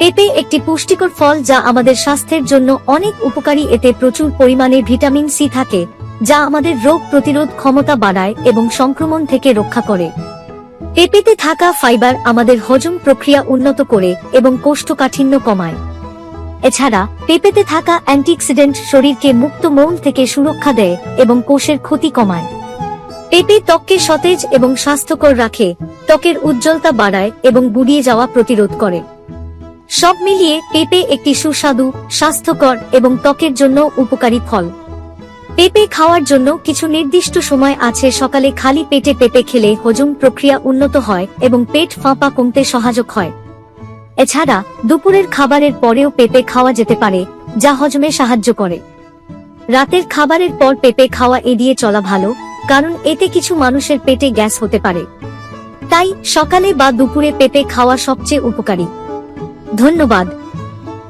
পেঁপে একটি পুষ্টিকর ফল যা আমাদের স্বাস্থ্যের জন্য অনেক উপকারী। এতে প্রচুর পরিমাণে ভিটামিন সি থাকে, যা আমাদের রোগ প্রতিরোধ ক্ষমতা বাড়ায় এবং সংক্রমণ থেকে রক্ষা করে। পেঁপেতে থাকা ফাইবার আমাদের হজম প্রক্রিয়া উন্নত করে এবং কোষ্ঠকাঠিন্য কমায়। এছাড়া পেঁপেতে থাকা অ্যান্টিঅক্সিডেন্ট শরীরকে মুক্ত মৌল থেকে সুরক্ষা দেয় এবং কোষের ক্ষতি কমায়। পেঁপে ত্বককে সতেজ এবং স্বাস্থ্যকর রাখে, ত্বকের উজ্জ্বলতা বাড়ায় এবং বুড়িয়ে যাওয়া প্রতিরোধ করে। সব মিলিয়ে পেঁপে একটি সুস্বাদু, স্বাস্থ্যকর এবং ত্বকের জন্য উপকারী ফল। পেঁপে খাওয়ার জন্য কিছু নির্দিষ্ট সময় আছে সকালে খালি পেটে পেঁপে খেলে হজম প্রক্রিয়া উন্নত হয় এবং পেট ফাঁপা কমতে সহায়ক হয়। এছাড়া, দুপুরের খাবারের পরেও পেঁপে খাওয়া যেতে পারে, যা হজমে সাহায্য করে। রাতের খাবারের পর পেঁপে খাওয়া এড়িয়ে চলা ভালো, কারণ এতে কিছু মানুষের পেটে গ্যাস হতে পারে। তাই সকালে বা দুপুরে পেঁপে খাওয়া সবচেয়ে উপকারী। ধন্যবাদ।